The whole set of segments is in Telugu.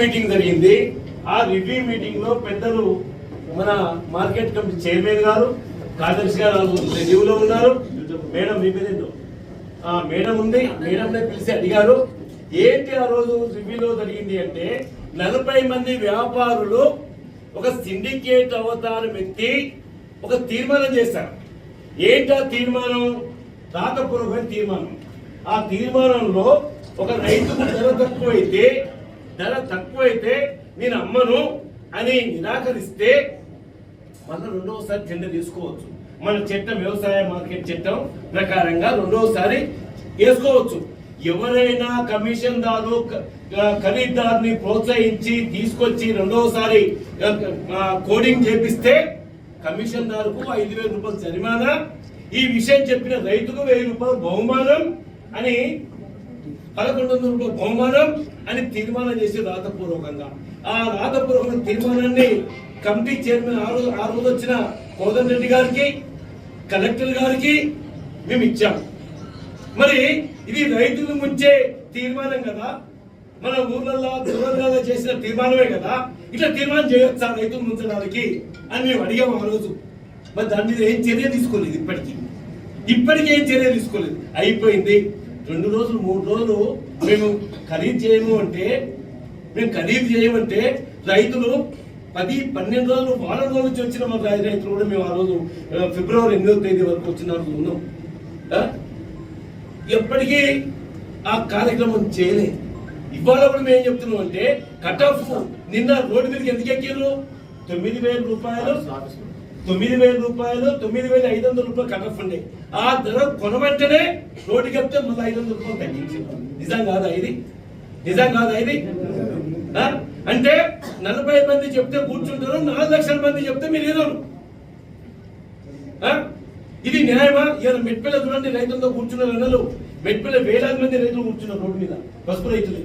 మీటింగ్ జరిగింది. ఆ రివ్యూ మీటింగ్లో పెద్దలు మన మార్కెట్ కమిటీ చైర్మన్ గారు కార్యదర్శి గారు రివ్యూలో ఉన్నారు. మేడం మీ పేరు ఆ మేడం ఉంది. మేడం పిలిచి అడిగారు. ఏంటి ఆ రోజు రివ్యూలో జరిగింది అంటే నలభై మంది వ్యాపారులు ఒక సిండికేట్ అవతారం ఎత్తి ఒక తీర్మానం చేశారు. ఏంటి ఆ తీర్మానం? రాతపూర్వకమైన తీర్మానం. ఆ తీర్మానంలో ఒక రైతుకు ధర తక్కువైతే ధర తక్కువైతే నేను అమ్మను అని నిరాకరిస్తే మళ్ళీ రెండవసారి టెండర్ తీసుకోవచ్చు. మన చట్టం వ్యవసాయ మార్కెట్ చట్టం ప్రకారంగా రెండవసారి వేసుకోవచ్చు. ఎవరైనా కమిషన్ దారు ఖరీదారుని ప్రోత్సహించి తీసుకొచ్చి రెండవసారి కోడింగ్ చేపిస్తే కమిషన్ దారుకు ఐదు వేల రూపాయలు జరిమానా. ఈ విషయం చెప్పిన రైతుకు వెయ్యి రూపాయలు బహుమానం అని పదకొండు వందల రూపాయల బహుమానం అని తీర్మానం చేసి రాతపూర్వకంగా. ఆ రాతపూర్వక తీర్మానాన్ని కమిటీ చైర్మన్ ఆ రోజు ఆ రోజు వచ్చిన కోదండ రెడ్డి గారికి కలెక్టర్ గారికి మేము ఇచ్చాం. మరి ఇది రైతులు ముంచే తీర్మానం కదా? మన ఊర్లలో దూరంగా చేసిన తీర్మానమే కదా? ఇట్లా తీర్మానం చేయొచ్చా రైతులు ముంచడానికి అని మేము అడిగాము ఆ రోజు. మరి దాని మీద ఏం చర్య తీసుకోలేదు ఇప్పటికీ. ఇప్పటికీ ఏం చర్య తీసుకోలేదు. అయిపోయింది. రెండు రోజులు మూడు రోజులు మేము ఖరీదు చేయము అంటే మేము ఖరీదు చేయమంటే రైతులు పది పన్నెండు రోజులు వారం రోజుల నుంచి వచ్చిన మా రైతులు కూడా మేము ఆ రోజు ఫిబ్రవరి ఎనిమిదో తేదీ వరకు వచ్చిన రోజు ఉన్నాం. ఎప్పటికీ ఆ కార్యక్రమం చేయలేదు ఇవాళ కూడా మేము ఏం చెప్తున్నాం అంటే కట్ ఆఫ్ నిన్న రోడ్డు మీదకి ఎందుకు ఎక్కారు తొమ్మిది వేల రూపాయలు తొమ్మిది వేల రూపాయలు తొమ్మిది వేల ఐదు వందల రూపాయలు కట్ ఉండే. ఆ ధర కొనమంటేనే రోడ్డుకి వెళ్తే మళ్ళీ ఐదు వందల రూపాయలు తగ్గించారు నిజం కాదా ఇది? నిజం కాదా ఇది? ఆ? అంటే నలభై మంది చెప్తే కూర్చుంటారు నాలుగు లక్షల మంది చెప్తే మీరు ఏదో ఇది న్యాయమా? ఇవాళ మెట్పిల్ల చూడండి రైతులతో కూర్చున్నారు అన్నలు. మెట్పిల్ల వేలాది మంది రైతులు కూర్చున్నారు రోడ్డు మీద. పసుపు రైతులు.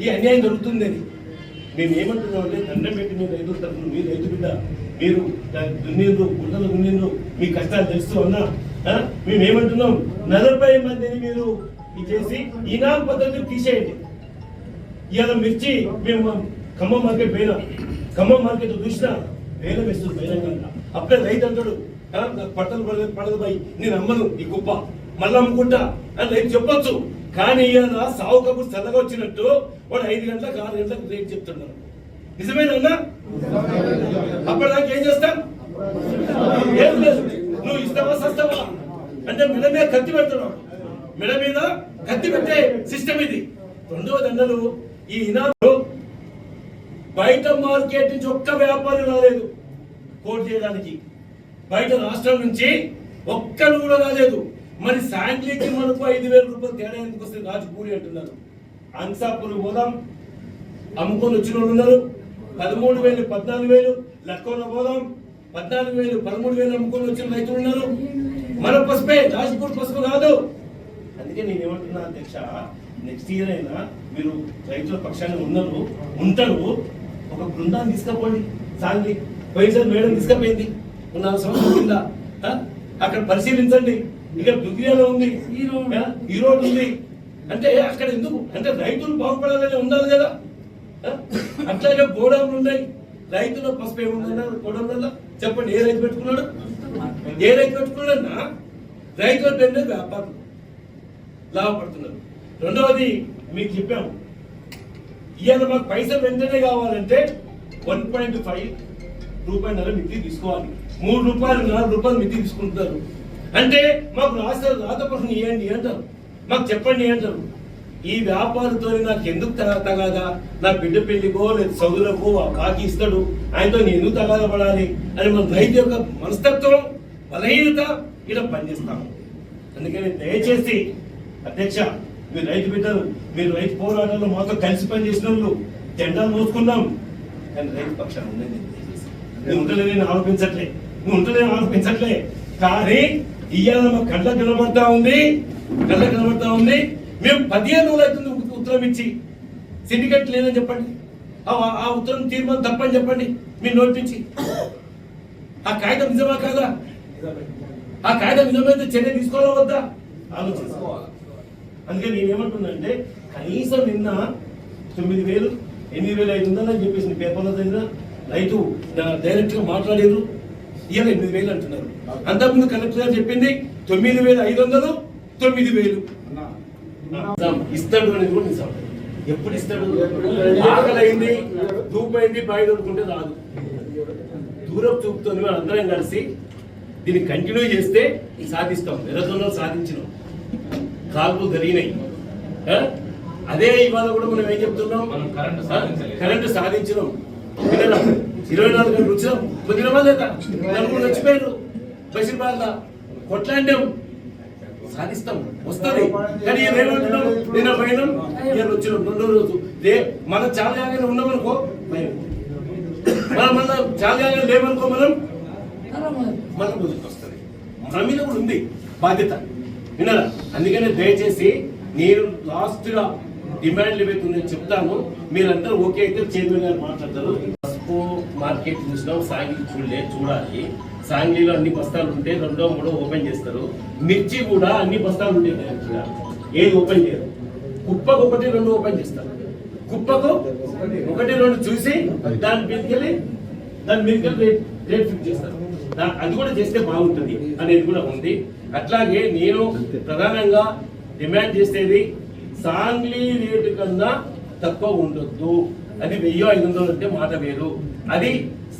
ఈ అన్యాయం జరుగుతుంది మేము ఏమంటున్నాం అంటే దండం పెట్టి మీ రైతుల తరఫున మీ రైతు బిడ్డ మీరు దున్నిండ్రు గుంటలు దున్నిండ్రు మీ కష్టాలు తెలుస్తూ ఉన్నా ఆ? మేము ఏమంటున్నాం? నలభై మందిని మీరు చేసి ఈనాడు పద్ధతిని తీసేయండి. ఇవాళ మిర్చి మేము ఖమ్మం మార్కెట్ పోయినాం. ఖమ్మం మార్కెట్ చూసినా వేలం వేస్తుంది బహిరంగంగా. అప్పుడే రైతు అంటాడు "ఆ, పట్టలు పడదు పడదు పోయి నేను అమ్మను ఈ కుప్ప. మళ్ళీ అమ్ముకుంటా. అని రైతు చెప్పొచ్చు. కానీ ఈయన సావు కబుర్ చల్లగా వచ్చినట్టు వాడు ఐదు గంటలకు ఆరు గంటలకు రేట్ చెప్తున్నాడు నిజమేనన్నా అప్పటిదాకా ఏం చేస్తాం? ఏం లేదు. నువ్వు ఇస్తావా సస్తావా? అంటే మెడ మీద కత్తి పెడుతున్నావు. మెడ మీద కత్తి పెట్టే సిస్టమ్ ఇది. రెండవ దండలు ఈ ఇనాలు బయట మార్కెట్ నుంచి ఒక్క వ్యాపారి రాలేదు కోట్ చేయడానికి. బయట రాష్ట్రం నుంచి ఒక్కరు కూడా రాలేదు. మరి శాండ్లీకి మనకు ఐదు వేల రూపాయలు తేడా ఎందుకు వస్తుంది? రాజపూరి అంటున్నారు. అంసాపూర్ పోదాం. అమ్ముకొని వచ్చిన వాళ్ళు ఉన్నారు. పదమూడు వేలు పద్నాలుగు వేలు లక్కోన పోదాం. పద్నాలుగు వేలు పదమూడు వేలు అమ్ముకొని వచ్చిన రైతులు ఉన్నారు. మన పసుపే రాజ్పూర్ పసుపు కాదు. అందుకే నేను ఏమంటున్నా అధ్యక్ష నెక్స్ట్ ఇయర్ అయినా మీరు రైతుల పక్షాన్ని ఉన్నారు ఉంటారు. ఒక బృందాన్ని తీసుకపోండి. సాంగ్లీ వైఎస్ఆర్ మేడం తీసుకపోయింది. ఉన్న సంవత్సరం కింద. అక్కడ పరిశీలించండి. ఇక్కడ దుగ్గియాలో ఉంది? ఈ రోడ్. ఉంది. అంటే అక్కడ ఎందుకు? అంటే రైతులు బాగుపడాలని ఉండాలి కదా? అట్లాగే గోడౌన్లు ఉన్నాయి. రైతుల పసుపు ఏముందన్నారు? గోడౌన్లలో చెప్పండి ఏ రైతు పెట్టుకున్నాడు? ఏ రైతు పెట్టుకున్నాడన్నా రైతుల పేరునే వ్యాపారం లాభపడుతున్నారు. రెండవది మీకు చెప్పాము ఇవాళ మాకు పైసలు వెంటనే కావాలంటే వన్ పాయింట్ ఫైవ్ రూపాయల మితి తీసుకోవాలి. మూడు రూపాయలు నాలుగు రూపాయలు మితి తీసుకుంటారు. అంటే మాకు రాష్ట్ర రాతపరం ఇవ్వండి అంటారు? మాకు చెప్పండి అంటారు. ఈ వ్యాపారంతో నాకు ఎందుకు తగాదా? నా బిడ్డ పెళ్ళికో లేదు చదువులకు ఆ కాకి ఇస్తాడు. ఆయనతో నేను ఎందుకు తగాద పడాలి అని మన రైతు యొక్క మనస్తత్వం బలహీనత ఇలా పనిచేస్తాము అందుకని దయచేసి అధ్యక్ష మీరు రైతు బిడ్డలు మీరు రైతు పోరాటంలో మాతో కలిసి పనిచేసిన వాళ్ళు జెండాలు మోసుకున్నాం. కానీ రైతు పక్షాన ఉండేది నేను. నువ్వు ఉంటలే నేను ఆరోపించట్లే. నువ్వు ఉంటలే ఆరోపించట్లే. కానీ ఇవాళ మా కళ్ళ కనబడతా ఉంది. కళ్ళ కనబడతా ఉంది. మేము పదిహేను రోజులు అవుతుంది ఉత్తరం ఇచ్చి. సిండికేట్ లేదని చెప్పండి. ఆ ఉత్తరం తీర్మానం తప్పని చెప్పండి. మీరు నోటించి ఆ కాగితం నిజమా కాదా? ఆ కాగితం నిజమైతే చర్య తీసుకోవాలా వద్దా? ఆలోచించుకోవాలి అందుకే నేను కనీసం నిన్న తొమ్మిది వేలు ఎనిమిది వేల ఐదు వందలు అని చెప్పేసి పేపర్లో చదివిన రైతు డైరెక్ట్గా మాట్లాడారు. ఇవాళ ఎనిమిది వేలు అంటున్నారు. అంతకుముందు కలెక్టర్ గారు చెప్పింది తొమ్మిది వేల ఐదు వందలు తొమ్మిది వేలు. ఇస్తాడు అనేది కూడా నిజం. ఎప్పుడు ఇస్తాడు? ఆకలి అయింది దూపైంది బాయి దొరుకుంటే రాదు. దూరం చూపుతో మనం అందరం కలిసి దీన్ని కంటిన్యూ చేస్తే సాధిస్తాం. నిరసనలో సాధించినాం. కాల్పులు జరిగినాయి. ఆ? అదే ఇవాళ కూడా మనం ఏం చెప్తున్నాం? మనం కరెంటు సాధించినాం? ఇరవై నాలుగు గంటలు వచ్చినాం కుదిరమా లేదా నలుగురు చచ్చిపోయారు బాధ కొట్లాండాం సాధిస్తాం. వస్తుంది. కానీ ఏమంటున్నాం నిన్న పోయినాం నేను వచ్చినాం. రెండో రోజు. రే మనం చాలా జాగానే ఉన్నామనుకో భయం. మనం మన చాలా జాగ్రత్త లేమనుకో మనం మనం ముందుకు వస్తుంది. మన మీద కూడా ఉంది బాధ్యత. విన్నారా? అందుకనే దయచేసి నేను లాస్ట్గా డిమాండ్ ఏవైతే ఉందో చెప్తాను. మీరందరూ ఓకే అయితే చైర్మన్ గారు మాట్లాడతారు. పసుపు మార్కెట్ చూసినాం సాంగ్లీ చూడలే చూడాలి. సాంగ్లీలో అన్ని బస్తాలు ఉంటే రెండో మూడో ఓపెన్ చేస్తారు. మిర్చి కూడా అన్ని బస్తాలు ఉంటాయి ఏది ఓపెన్ చేయరు. కుప్పకు ఒకటి రెండు ఓపెన్ చేస్తారు. కుప్పకు ఒకటి రెండు చూసి దాని మీదకెళ్ళి దాని మీదకి రేట్ రేట్ ఫిక్స్ చేస్తారు. అది కూడా చేస్తే బాగుంటుంది అనేది కూడా ఉంది. అట్లాగే నేను ప్రధానంగా డిమాండ్ చేసేది సాంగ్లీ రేటు కన్నా తక్కువ ఉండొద్దు. అది వెయ్యి ఐదు వందలు అంటే మాట వేరు. అది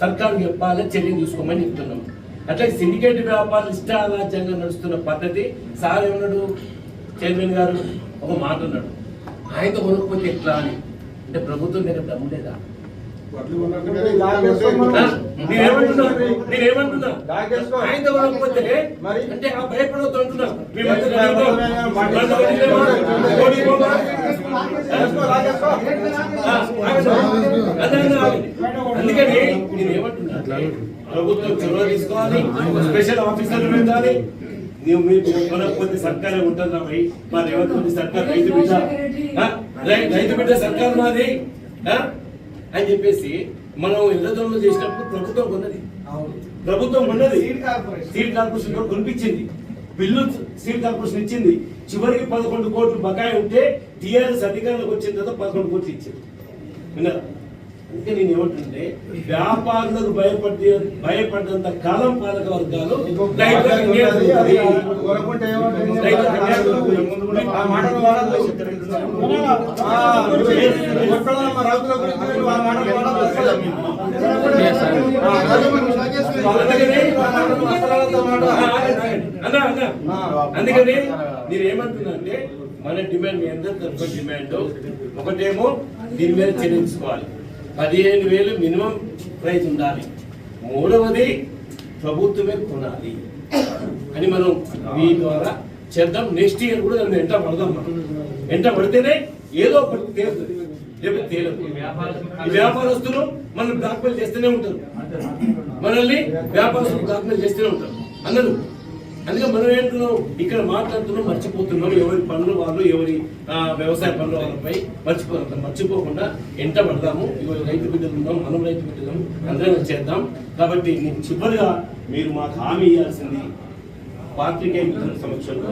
సర్కారు చెప్పాలి చర్య తీసుకోమని చెప్తున్నాం. అట్లాగే సిండికేట్ వ్యాపారాలు ఇష్టారాజ్యంగా నడుస్తున్న పద్ధతి సార్ ఏమన్నాడు? చైర్మన్ గారు ఒక మాట అన్నాడు. ఆయనతో కొనుక్కోతే ఎట్లా అని. అంటే ప్రభుత్వం దగ్గర దమ్ము లేదా? ఆయనతో కొనుక్కోతే మరి? అంటే ఆ భయపడవద్దు అందుకని నేను ఏమంటున్నా ప్రభుత్వం చొరవ తీసుకోవాలి స్పెషల్ ఆఫీసర్లు పెట్టాలి నువ్వు మీరు కొనకపోతే సర్కారే ఉంటుంది రా భయ్ మా రేవంత్ రెడ్డి సర్కార్ రైతు బిడ్డ రైతు బిడ్డ సర్కార్ మాది? అని చెప్పేసి మనం ఎల్లదొరలు చేసినప్పుడు ప్రభుత్వం కొన్నది ప్రభుత్వం ఉన్నది సీడ్ కార్పొరేషన్. కొనిపించింది బిల్లు సీడ్ కార్పొరేషన్ ఇచ్చింది. చివరికి పదకొండు కోట్లు బకాయి ఉంటే టీఆర్ఎస్ అధికారంలోకి వచ్చిన తర్వాత పదకొండు కోట్లు ఇచ్చింది. విన్నారా? అందుకే నేను ఏమంటుంటే వ్యాపారులకు భయపడి భయపడ్డంత కాలం పాలక వర్గాలు మీరు అందుకని వస్త్రాలతో మాట. అన్న అన్న. అందుకని నేను ఏమంటున్నా అంటే మన డిమాండ్ మీ అందరి తరఫున డిమాండ్. ఒకటేమో దీని మీద చెల్లించుకోవాలి పదిహేను వేలు మినిమం ప్రైస్ ఉండాలి. మూడవది ప్రభుత్వమే కొనాలి. అని మనం మీ ద్వారా చేద్దాం. నెక్స్ట్ ఇయర్ కూడా దాన్ని ఎంట పడదాం మనం. ఎంట పడితేనే ఏదో ఒకటి తేలుతుంది. లేకపోతే తేలదు. ఈ వ్యాపారస్తులు మనం బ్లాక్మెయిల్ చేస్తూనే ఉంటారు. మనల్ని వ్యాపారస్తులు బ్లాక్మెయిల్ చేస్తూనే ఉంటారు. అందరూ అందుకే మనం ఏంటున్నాం ఇక్కడ మాట్లాడుతున్నాం మర్చిపోతున్నాం. ఎవరి పనులు వాళ్ళు ఎవరి వ్యవసాయ పనుల వాళ్ళపై మర్చిపో మర్చిపోకుండా ఎంట పడదాము. ఇవాళ రైతు బిడ్డలు ఉన్నాం మనం రైతు బిడ్డలు అందరం చేద్దాం. కాబట్టి నేను చివరిగా మీరు మాకు హామీ ఇవ్వాల్సింది పాత్రికేయ సమక్షంలో